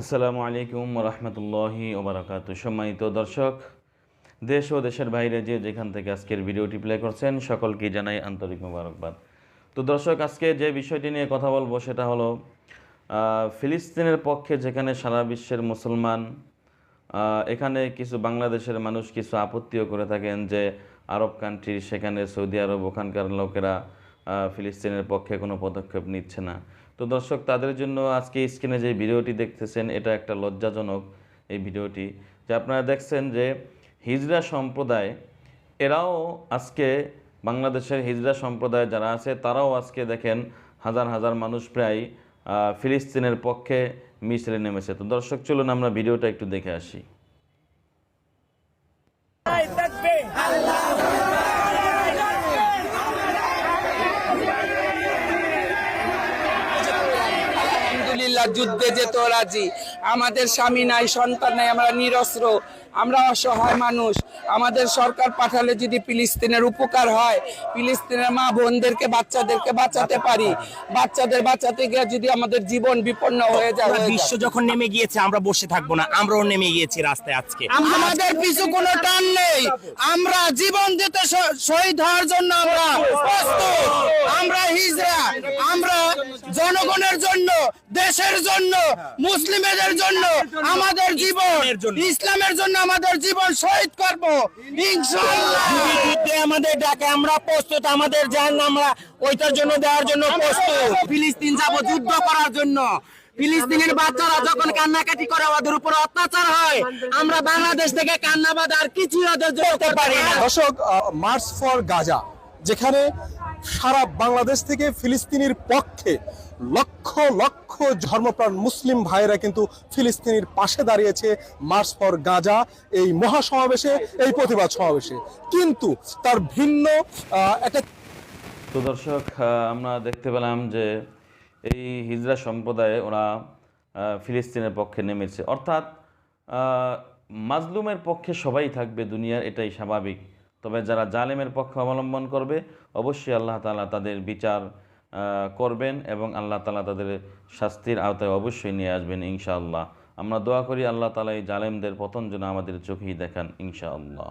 আসসালামু আলাইকুম রহমতুল্লাহি ওবরাকাত। সম্মানিত দর্শক, দেশ ও দেশের বাইরে যে যেখান থেকে আজকের ভিডিওটি প্লে করছেন, সকলকে জানাই আন্তরিক মোবারকবাদ। তো দর্শক, আজকে যে বিষয়টি নিয়ে কথা বলব সেটা হলো ফিলিস্তিনের পক্ষে যেখানে সারা বিশ্বের মুসলমান এখানে কিছু বাংলাদেশের মানুষ কিছু আপত্তিও করে থাকেন যে আরব কান্ট্রি সেখানে সৌদি আরব ওখানকার লোকেরা ফিলিস্তিনের পক্ষে কোনো পদক্ষেপ নিচ্ছে না। তো দর্শক, তাদের জন্য আজকে স্ক্রিনে যে ভিডিওটি দেখতেছেন, এটা একটা লজ্জাজনক এই ভিডিওটি। যে আপনারা দেখছেন যে হিজরা সম্প্রদায়, এরাও আজকে বাংলাদেশের হিজরা সম্প্রদায় যারা আছে, তারাও আজকে দেখেন হাজার হাজার মানুষ প্রায় ফিলিস্তিনের পক্ষে মিছিলে নেমেছে। তো দর্শক, চলুন আমরা ভিডিওটা একটু দেখে আসি। আলহামদুলিল্লাহ যুদ্ধে যেত রাজি। আমাদের স্বামী নাই সন্তান নাই আমরা নিরস্ত্র। আমরা অসহায় মানুষ। আমাদের সরকার পাঠালে যদি ফিলিস্তিনের উপকার হয় ফিলিস্তিনের মা বোনদেরকে বাচ্চাদেরকে বাঁচাতে পারি। বাচ্চাদের বাঁচাতে গিয়ে যদি আমাদের জীবন বিপন্ন হয়ে যায় বিশ্ব যখন নেমে গিয়েছে আমরা বসে থাকব না। আমরাও নেমে গিয়েছি রাস্তায় আজকে। আমাদের পিছু কোনো টান নেই। আমরা জীবন দিতে শহীদ হওয়ার জন্য আমরা প্রস্তুত। আমরা হিজরা আমরা জনগণের জন্য দেশের জন্য মুসলিমদের জন্য আমাদের জীবন ইসলামের জন্য। আমাদের জীবন শহীদ করব। ইনশাআল্লাহ। আমাদের ডাকে আমরা প্রস্তুত আমাদের জান আমরা ওইটার জন্য দেওয়ার জন্য প্রস্তুত। ফিলিস্তিন যাব যুদ্ধ করার জন্য। ফিলিস্তিনের বাচ্চারা যখন কান্নাকাটি করে ওদের উপর অত্যাচার হয় আমরা বাংলাদেশ থেকে কান্নাবাদ আর কিছুই ওদের করতে পারি না। দর্শক মার্চ ফর গাজা যেখানে সারা বাংলাদেশ থেকে ফিলিস্তিনির পক্ষে লক্ষ লক্ষ ধর্মপ্রাণ মুসলিম ভাইয়েরা কিন্তু ফিলিস্তিনির পাশে দাঁড়িয়েছে মার্চ ফর গাজা এই মহাসমাবেশে, এই প্রতিবাদ সমাবেশে। কিন্তু তার ভিন্ন একটা তো দর্শক আমরা দেখতে পেলাম যে এই হিজরা সম্প্রদায়ে ওরা ফিলিস্তিনের পক্ষে নেমেছে। অর্থাৎ মাজলুমের পক্ষে সবাই থাকবে দুনিয়ার, এটাই স্বাভাবিক। তবে যারা জালেমের পক্ষ অবলম্বন করবে, অবশ্যই আল্লাহ তালা তাদের বিচার করবেন এবং আল্লাহ তালা তাদের শাস্তির আওতায় অবশ্যই নিয়ে আসবেন ইনশাআল্লাহ। আমরা দোয়া করি আল্লাহ তালা এই জালেমদের পতন যেন আমাদের চোখেই দেখান ইনশাআল্লাহ।